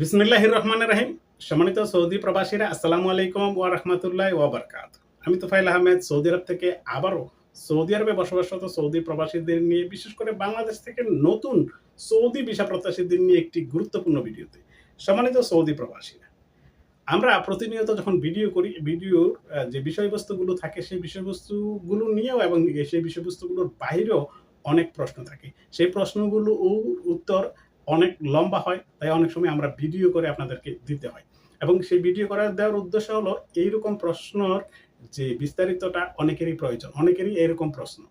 বিসমিল্লাহির রহমানের রাহিম সম্মানিত সৌদি প্রবাসীরা, আসসালামু আলাইকুম ওয়া রাহমাতুল্লাহি ওয়া বারাকাতুহু। আমি তোফাইল আহমেদ, সৌদি আরব থেকে আবারও সৌদি আরবে বসবাসরত সৌদি প্রবাসীদের নিয়ে, বিশেষ করে বাংলাদেশ থেকে নতুন সৌদি ভিসা প্রত্যাশীদের নিয়ে একটি গুরুত্বপূর্ণ ভিডিওতে সম্মানিত সৌদি প্রবাসীরা। আমরা প্রতিনিয়ত যখন ভিডিও করি, ভিডিওর যে বিষয়বস্তুগুলো থাকে, সেই বিষয়বস্তুগুলো নিয়েও এবং সেই বিষয়বস্তুগুলোর বাইরেও অনেক প্রশ্ন থাকে। সেই প্রশ্নগুলো উত্তর অনেক লম্বা হয়, তাই অনেক সময় আমরা ভিডিও করে আপনাদেরকে দিতে হয়। এবং সেই ভিডিও করার দেওয়ার উদ্দেশ্য হলো এইরকম প্রশ্নর যে বিস্তারিতটা অনেকেরই প্রয়োজন, অনেকেরই এরকম প্রশ্ন।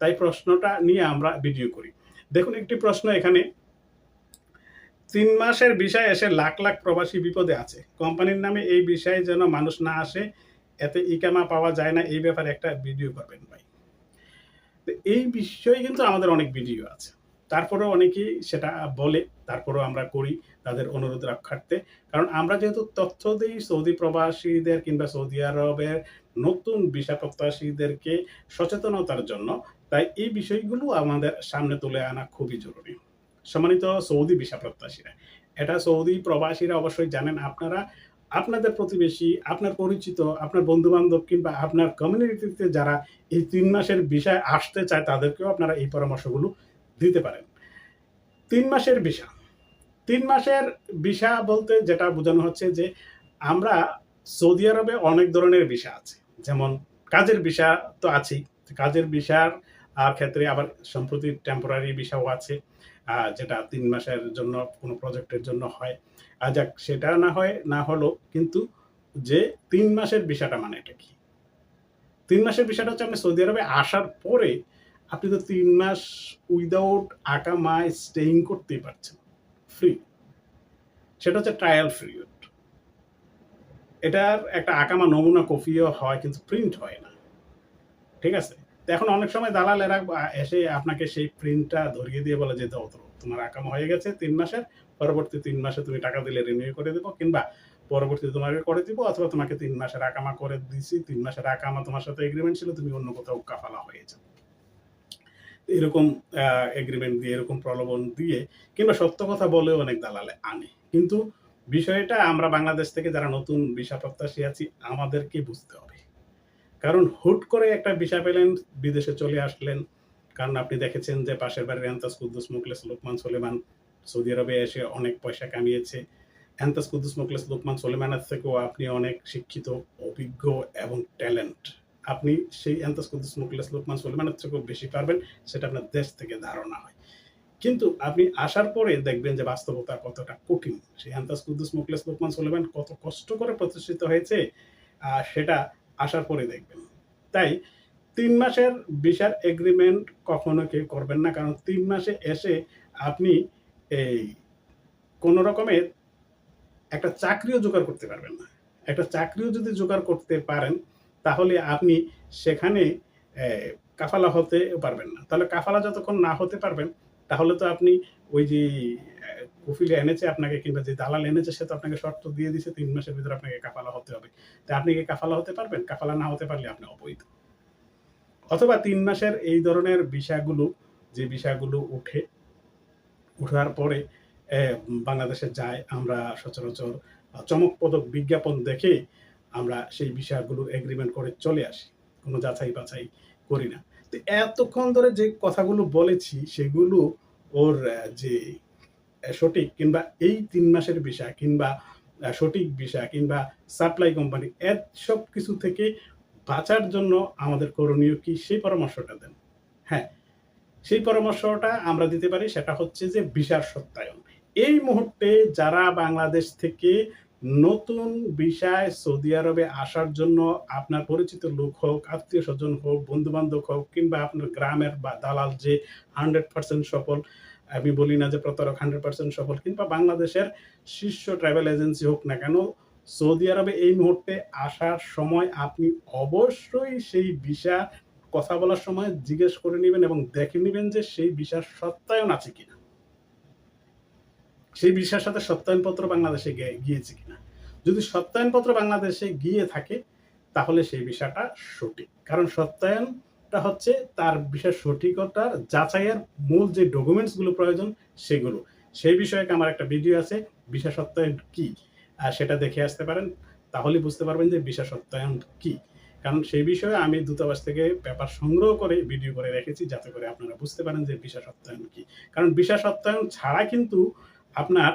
তাই প্রশ্নটা নিয়ে আমরা ভিডিও করি। দেখুন, একটি প্রশ্ন এখানে, তিন মাসের বিষয় এসে লাখ লাখ প্রবাসী বিপদে আছে। কোম্পানির নামে এই বিষয়ে যেন মানুষ না আসে, এতে ইকামা পাওয়া যায় না, এই ব্যাপারে একটা ভিডিও করবেন ভাই। এই বিষয়ে কিন্তু আমাদের অনেক ভিডিও আছে। তারপরেও অনেকেই সেটা বলে, তারপরেও আমরা করি তাদের অনুরোধ রক্ষার্থে। কারণ আমরা যেহেতু তথ্য দিই, সৌদি প্রবাসীদের কিংবা সৌদি আরবের নতুন ভিসা প্রত্যাশীদেরকে সচেতনতার জন্য, তাই এই বিষয়গুলো আমাদের সামনে তুলে আনা খুবই জরুরি। সম্মানিত সৌদি ভিসা প্রত্যাশীরা, এটা সৌদি প্রবাসীরা অবশ্যই জানেন আপনারা, আপনাদের প্রতিবেশী, আপনার পরিচিত, আপনার বন্ধু বান্ধব কিংবা আপনার কমিউনিটিতে যারা এই তিন মাসের বিষয় আসতে চায়, তাদেরকেও আপনারা এই পরামর্শগুলো দিতে পারেন। তিন মাসের ভিসা। তিন মাসের ভিসা বলতে যেটা বোঝানো হচ্ছে যে আমরা সৌদি আরবে অনেক ধরনের ভিসা আছে। যেমন কাজের ভিসা তো আছেই। কাজের ভিসার ক্ষেত্রে আবার সম্প্রতি টেম্পোরারি ভিসাও আছে যেটা তিন মাসের জন্য কোনো প্রজেক্টের জন্য হয়। আর যাক, সেটা না হয়, না হলো, কিন্তু যে তিন মাসের ভিসাটা মানে এটা কি? তিন মাসের ভিসাটা হচ্ছে আপনি সৌদি আরবে আসার পরে আপনি তো তিন মাস উইদাউট আকামা স্টেইং করতেই পারছেন ফ্রি সেটা হচ্ছে ট্রায়াল পিরিয়ড এটার একটা আকামা নমুনা কপিও হয়, কিন্তু প্রিন্ট হয় না। ঠিক আছে? এখন অনেক সময় দালালেরা এসে আপনাকে সেই প্রিন্টটা ধরিয়ে দিয়ে বলে যে, দাও তো তোমার আকামা হয়ে গেছে তিন মাসের। পরবর্তী তিন মাসে তুমি টাকা দিলে রিনিউ করে দেবো কিংবা পরবর্তী তোমাকে করে দিব অথবা তোমাকে তিন মাসের আকামা করে দিছি। তিন মাসের আকামা তোমার সাথে এগ্রিমেন্ট ছিল, তুমি অন্য কোথাও কাফালা হয়ে যাও এরকম এগ্রিমেন্ট দিয়ে, এরকম প্রলোভন দিয়ে কিংবা সত্য কথা বলেও অনেক দালালে আনে। কিন্তু বিষয়টা আমরা বাংলাদেশ থেকে যারা নতুন ভিসা প্রত্যাশী আছি, আমাদেরকে বুঝতে হবে। কারণ হুট করে একটা ভিসা পেলেন, বিদেশে চলে আসলেন। কারণ আপনি দেখেছেন যে পাশের বাড়ির এন্তাস কুদ্দুস মুকলেস লোকমান সোলেমান সৌদি আরবে এসে অনেক পয়সা কামিয়েছে। এন্তাস কুদ্দুস মুকলেস লোকমান সোলেমানের থেকেও আপনি অনেক শিক্ষিত, অভিজ্ঞ এবং ট্যালেন্ট আপনি সেই এন্তাস কুদ্দুস মুকলেস লোকমান সোলেমানের থেকেও বেশি পারবেন, সেটা আপনার দেশ থেকে ধারণা হয়। কিন্তু আপনি আসার পরে দেখবেন যে বাস্তবতা কতটা কঠিন। সেই আন্তাস কুদ্দুস মুকলেস লোকমান সোলেমান কত কষ্ট করে প্রতিষ্ঠিত হয়েছে আর সেটা আসার পরে দেখবেন। তাই তিন মাসের ভিসার এগ্রিমেন্ট কখনো কেউ করবেন না, কারণ তিন মাসে এসে আপনি এই কোন রকমের একটা চাকরিও জোগাড় করতে পারবেন না। একটা চাকরিও যদি জোগাড় করতে পারেন তাহলে আপনি সেখানে কাফালা হতে পারবেন না। তাহলে কাফালা যতক্ষণ না হতে পারবেন তাহলে তো আপনি ওই যে কফিলে এনেছে আপনাকে কিংবা যে দালাল এনেছে সে তো আপনাকে শর্ত দিয়ে দিছে তিন মাসের ভিতরে আপনাকে কাফালা হতে হবে। তা আপনি কি কাফালা হতে পারবেন? কাফালা না হতে পারলে আপনি অবৈধ। অথবা তিন মাসের এই ধরনের বিষয়গুলো যে বিষয়গুলো উঠে উঠার পরে বাংলাদেশে যায় আমরা সচরাচর আহ, চমকপ্রদক বিজ্ঞাপন দেখে আমরা সেই বিষয়গুলো এগ্রিমেন্ট করে চলে আসি। কোনো যাচাই বাছাই করি না। তো এতক্ষণ ধরে যে কথাগুলো বলেছি, সেগুলো ওর যে সঠিক কিংবা এই তিন মাসের বিষয় কিংবা সঠিক বিষয় কিংবা সাপ্লাই কোম্পানি এর সব কিছু থেকে বাঁচার জন্য আমাদের করণীয় কি সেই পরামর্শটা দেন। হ্যাঁ সেই পরামর্শটা আমরা দিতে পারি, সেটা হচ্ছে যে ভিসার সত্যায়ন। এই মুহূর্তে যারা বাংলাদেশ থেকে নতুন বিষয় সৌদি আরবে আসার জন্য আপনার পরিচিত লোক হোক, আত্মীয় স্বজন হোক বন্ধু বান্ধব হোক, কিংবা আপনার গ্রামের বা দালাল যে হান্ড্রেড পার্সেন্ট সফল, আমি বলি না যে প্রতারক হান্ড্রেড পার্সেন্ট সফল, কিংবা বাংলাদেশের শীর্ষ ট্রাভেল এজেন্সি হোক না কেন, সৌদি আরবে এই মুহূর্তে আসার সময় আপনি অবশ্যই সেই ভিসা কথা বলার সময় জিজ্ঞেস করে নেবেন এবং দেখে নেবেন যে সেই ভিসার সত্যায়ন আছে কিনা। সেই ভিসার সাথে সত্যায়নপত্র বাংলাদেশে গিয়েছে কিনা। যদি সত্যায়নপত্র বাংলাদেশে গিয়ে থাকে, তাহলে সেই বিষয়টা সঠিক। কারণ সত্যায়নটা হচ্ছে তার বিষয়ের সঠিকতার যাচাইয়ের মূল যে ডকুমেন্টসগুলো প্রয়োজন সেগুলো। সেই বিষয়ে আমার একটা ভিডিও আছে ভিসা সত্যায়ন কি? আর সেটা দেখে আসতে পারেন, তাহলে বুঝতে পারবেন যে ভিসা সত্যায়ন কি। কারণ সেই বিষয়ে আমি দূতাবাস থেকে পেপার সংগ্রহ করে ভিডিও করে রেখেছি, যাতে করে আপনারা বুঝতে পারেন যে ভিসা সত্যায়ন কি। কারণ ভিসা সত্যায়ন ছাড়া কিন্তু আপনার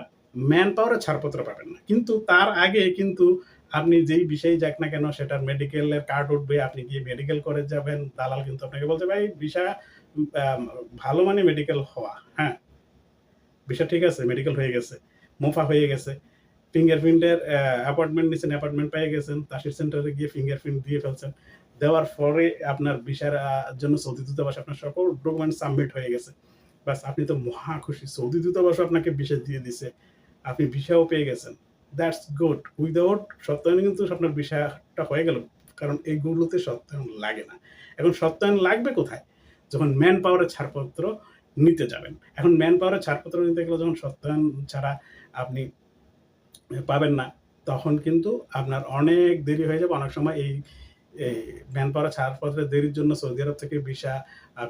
ম্যান পাওয়ারের ছাড়পত্র পাবেন না। কিন্তু তার আগে কিন্তু আপনি যেই বিষয়ে যাক না কেন সেটার মেডিকেলের কার্ড উঠবে, আপনি গিয়ে মেডিকেল করে যাবেন, দালাল কিন্তু আপনাকে বলতে ভাই ভিসা ভালো মানে মেডিকেল হওয়া। হ্যাঁ ভিসা ঠিক আছে মেডিকেল হয়ে গেছে, মোফা হয়ে গেছে। ফিঙ্গারপ্রিন্টের অ্যাপয়েন্টমেন্ট নিচ্ছেন অ্যাপয়েন্টমেন্ট পেয়ে গেছেন, তাসির সেন্টারে গিয়ে ফিঙ্গারপ্রিন্ট দিয়ে ফেলছেন। দেওয়ার পরে আপনার ভিসার জন্য সৌদি দূতাবাস আপনার সকল ডকুমেন্ট সাবমিট হয়ে গেছে। বাস, আপনি তো মহা খুশি। সৌদি দূতাবাস আপনাকে ভিসা দিয়ে দিছে। আপনি ভিসাও পেয়ে গেছেন। দ্যাটস গুড উইদাউট সত্যায়ন কিন্তু আপনার ভিসাটা হয়ে গেল। কারণ এইগুলোতে সত্যায়ন লাগে না। এখন সত্যায়ন লাগবে কোথায়? যখন ম্যান পাওয়ারের ছাড়পত্র নিতে যাবেন। এখন ম্যান পাওয়ারের ছাড়পত্র নিতে গেলে যখন সত্যায়ন ছাড়া আপনি পাবেন না, তখন কিন্তু আপনার অনেক দেরি হয়ে যাবে। অনেক সময় এই ম্যান পাওয়ার ছাড়পত্রের দেরির জন্য সৌদি আরব থেকে ভিসা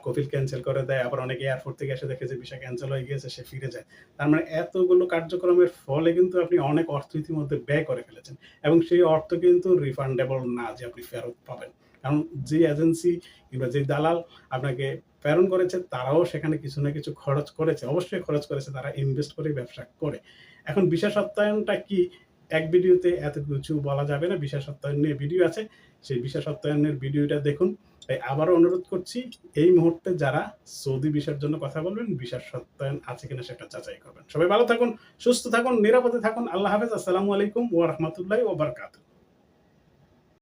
কপিল ক্যান্সেল করে দেয়, আবার অনেকে এয়ারপোর্ট থেকে এসে দেখে যে ভিসা ক্যান্সেল হয়ে গিয়েছে, সে ফিরে যায়। তার মানে এতগুলো কার্যক্রমের ফলে কিন্তু আপনি অনেক অর্থ ইতিমধ্যে ব্যয় করে ফেলেছেন এবং সেই অর্থ কিন্তু রিফান্ডেবল না যে আপনি ফেরত পাবেন। কারণ যে এজেন্সি কিংবা যে দালাল আপনাকে প্রেরণ করেছে, তারাও সেখানে কিছু না কিছু খরচ করেছে। অবশ্যই খরচ করেছে, তারা ইনভেস্ট করে ব্যবসা করে। এখন বিশেষ সত্যায়নটা কি? এক ভিডিওতে এত কিছু বলা যাবে না। বিশেষ সত্যায়ন নিয়ে ভিডিও আছে। সেই বিশেষ সত্যায়নের ভিডিওটা দেখুন। তাই আবারও অনুরোধ করছি, এই মুহূর্তে যারা সৌদি ভিসার জন্য কথা বলবেন, ভিসার সত্যায়ন আছে কিনা সেটা যাচাই করবেন। সবাই ভালো থাকুন, সুস্থ থাকুন, নিরাপদে থাকুন। আল্লাহ হাফেজ। আসসালামু আলাইকুম ওয়া রাহমাতুল্লাহি